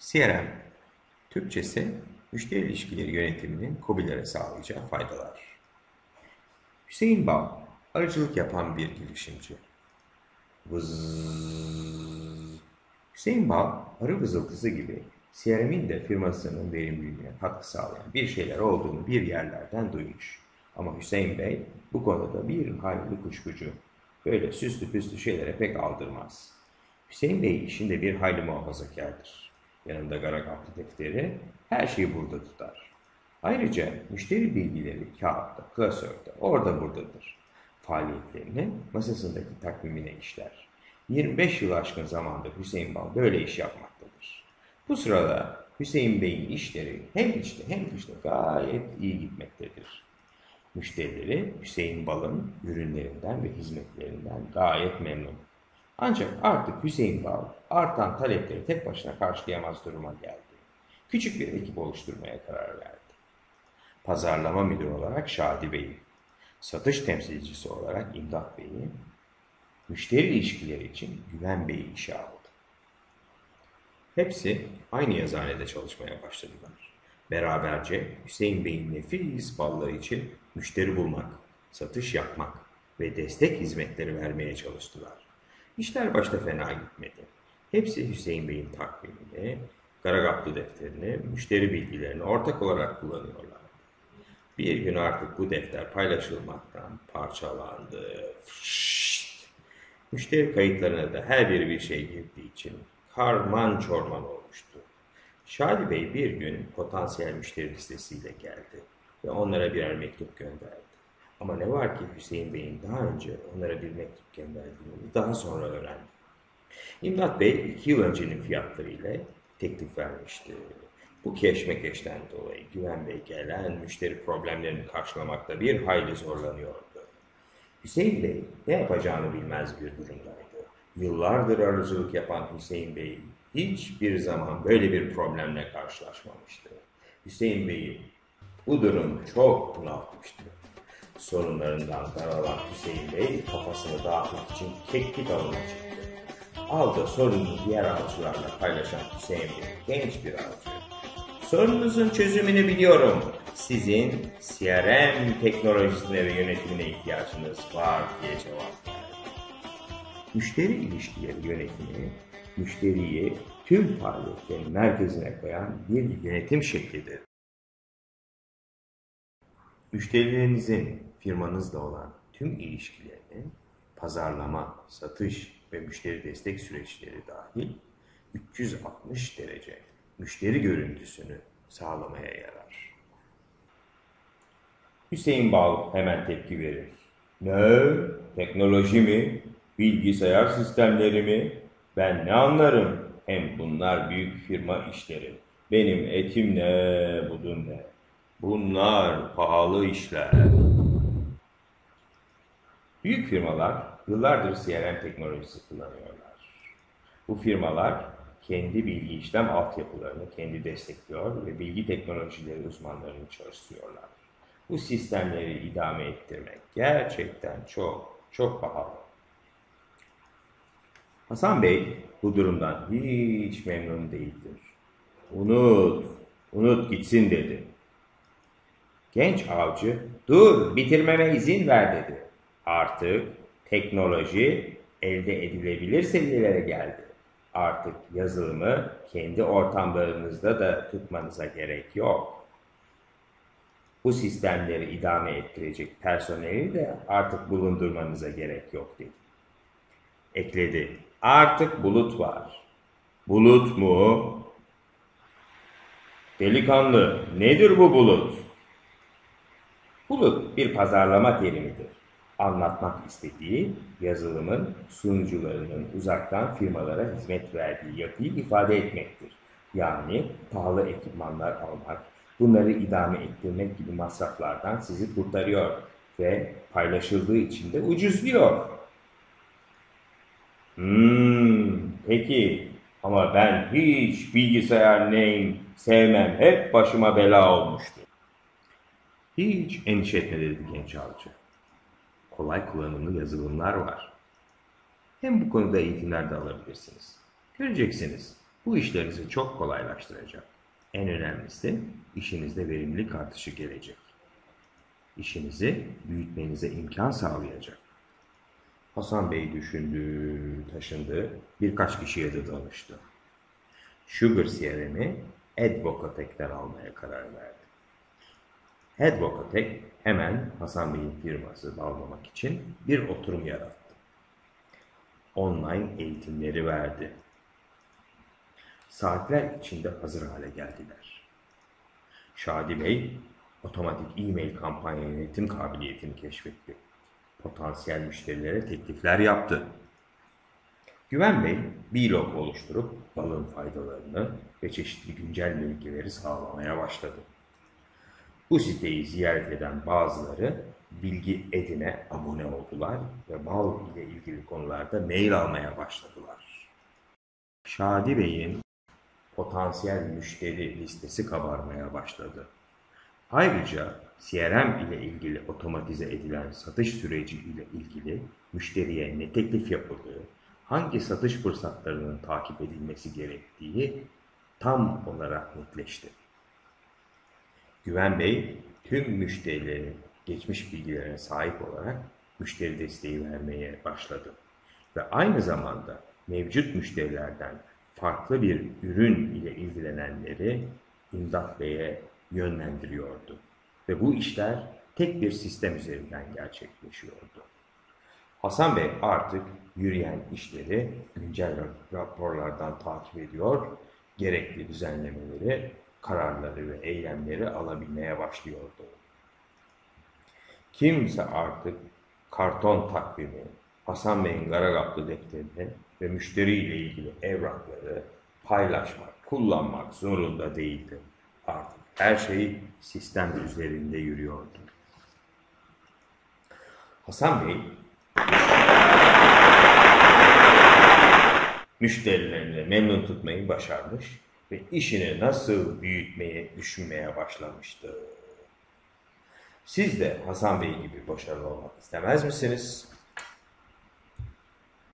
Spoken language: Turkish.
CRM, Türkçesi müşteri ilişkileri yönetiminin KOBİ'lere sağlayacağı faydalar. Hüseyin Bal, aracılık yapan bir girişimci. Vız. Hüseyin Bal, arı vızıltısı gibi CRM'in de firmasının verimliliğine katkı sağlayan bir şeyler olduğunu bir yerlerden duymuş. Ama Hüseyin Bey bu konuda bir hayli kuşkucu. Böyle süslü püslü şeylere pek aldırmaz. Hüseyin Bey işinde bir hayli muhafazakardır. Yanında garagaplı defteri her şeyi burada tutar. Ayrıca müşteri bilgileri kağıtta, klasörde, orada buradadır. Faaliyetlerini masasındaki takvimine işler. 25 yıl aşkın zamanda Hüseyin Bal böyle iş yapmaktadır. Bu sırada Hüseyin Bey'in işleri hem içte hem dışta gayet iyi gitmektedir. Müşterileri Hüseyin Bal'ın ürünlerinden ve hizmetlerinden gayet memnun. Ancak artık Hüseyin Bal artan talepleri tek başına karşılayamaz duruma geldi. Küçük bir ekip oluşturmaya karar verdi. Pazarlama müdürü olarak Şadi Bey'i, satış temsilcisi olarak İmdat Bey'i, müşteri ilişkileri için Güven Bey'i işe aldı. Hepsi aynı yazıhanede çalışmaya başladılar. Beraberce Hüseyin Bey'in nefis balları için müşteri bulmak, satış yapmak ve destek hizmetleri vermeye çalıştılar. İşler başta fena gitmedi. Hepsi Hüseyin Bey'in takvimini, Karagaplı defterini, müşteri bilgilerini ortak olarak kullanıyorlardı. Bir gün artık bu defter paylaşılmaktan parçalandı. Fışt! Müşteri kayıtlarına da her biri bir şey girdiği için karman çorman olmuştu. Şadi Bey bir gün potansiyel müşteri listesiyle geldi ve onlara birer mektup gönderdi. Ama ne var ki Hüseyin Bey'in daha önce onlara bir mektup gönderdiğini daha sonra öğrendi. İmdat Bey iki yıl öncenin fiyatlarıyla teklif vermişti. Bu keşmekeşten dolayı Güven Bey gelen müşteri problemlerini karşılamakta bir hayli zorlanıyordu. Hüseyin Bey ne yapacağını bilmez bir durumdaydı. Yıllardır arıcılık yapan Hüseyin Bey hiçbir zaman böyle bir problemle karşılaşmamıştı. Hüseyin Bey'i bu durum çok bunaltmıştı. Sorunlarından daralan Hüseyin Bey kafasını dağıtmak için keklik avına çıktı. Aldı sorununu diğer avcılarla paylaşan Hüseyin Bey genç bir avcı. Sorununuzun çözümünü biliyorum. Sizin CRM teknolojisine ve yönetimine ihtiyacınız var diye cevap verdi. Müşteri ilişkileri yönetimi, müşteriyi tüm faaliyetlerin merkezine koyan bir yönetim şeklidir. Müşterilerinizin firmanızla olan tüm ilişkilerini pazarlama, satış ve müşteri destek süreçleri dahil 360 derece müşteri görüntüsünü sağlamaya yarar. Hüseyin Bal hemen tepki verir. Ne? Teknoloji mi? Bilgisayar sistemleri mi? Ben ne anlarım? Hem bunlar büyük firma işleri. Benim etim ne, budum ne? Bunlar pahalı işler. Büyük firmalar yıllardır CRM teknolojisi kullanıyorlar. Bu firmalar kendi bilgi işlem altyapılarını kendi destekliyor ve bilgi teknolojileri uzmanlarını çalıştırıyorlar. Bu sistemleri idame ettirmek gerçekten çok çok pahalı. Hasan Bey bu durumdan hiç memnun değildir. Unut, unut gitsin dedi. Genç avcı, dur bitirmeme izin ver dedi. Artık teknoloji elde edilebilir seviyelere geldi. Artık yazılımı kendi ortamlarınızda da tutmanıza gerek yok. Bu sistemleri idame ettirecek personeli de artık bulundurmanıza gerek yok dedi. Ekledi. Artık bulut var. Bulut mu? Delikanlı, nedir bu bulut? Bulut bir pazarlama terimidir. Anlatmak istediği yazılımın sunucularının uzaktan firmalara hizmet verdiği yapıyı ifade etmektir. Yani pahalı ekipmanlar almak, bunları idame ettirmek gibi masraflardan sizi kurtarıyor ve paylaşıldığı için de ucuzluyor. Hmm, peki ama ben hiç bilgisayar neyim sevmem, hep başıma bela olmuştu. Hiç endişe etme dedi genç avcı. Kolay kullanımlı yazılımlar var. Hem bu konuda eğitimler de alabilirsiniz. Göreceksiniz. Bu işlerinizi çok kolaylaştıracak. En önemlisi işinizde verimlilik artışı gelecek. İşinizi büyütmenize imkan sağlayacak. Hasan Bey düşündü, taşındı, birkaç kişiye de danıştı. Sugar CRM'i Advocatek'ten almaya karar verdi. Advocatek hemen Hasan Bey'in firması bağlamak için bir oturum yarattı. Online eğitimleri verdi. Saatler içinde hazır hale geldiler. Şadi Bey, otomatik e-mail kampanya yönetim kabiliyetini keşfetti. Potansiyel müşterilere teklifler yaptı. Güven Bey, blog oluşturup balın faydalarını ve çeşitli güncel bilgileri sağlamaya başladı. Bu siteyi ziyaret eden bazıları bilgi edine abone oldular ve bal ile ilgili konularda mail almaya başladılar. Şadi Bey'in potansiyel müşteri listesi kabarmaya başladı. Ayrıca CRM ile ilgili otomatize edilen satış süreci ile ilgili müşteriye ne teklif yapıldığı, hangi satış fırsatlarının takip edilmesi gerektiği tam olarak netleşti. Güven Bey tüm müşterilerin geçmiş bilgilerine sahip olarak müşteri desteği vermeye başladı. Ve aynı zamanda mevcut müşterilerden farklı bir ürün ile ilgilenenleri İmdat Bey'e yönlendiriyordu. Ve bu işler tek bir sistem üzerinden gerçekleşiyordu. Hasan Bey artık yürüyen işleri güncel raporlardan takip ediyor, gerekli düzenlemeleri, kararları ve eylemleri alabilmeye başlıyordu. Kimse artık karton takvimi, Hasan Bey'in Garagaplı defterini ve müşteriyle ilgili evrakları paylaşmak, kullanmak zorunda değildi. Artık her şey sistem üzerinde yürüyordu. Hasan Bey müşterilerini memnun tutmayı başarmış ve işini nasıl büyütmeye düşünmeye başlamıştı. Siz de Hasan Bey gibi başarılı olmak istemez misiniz?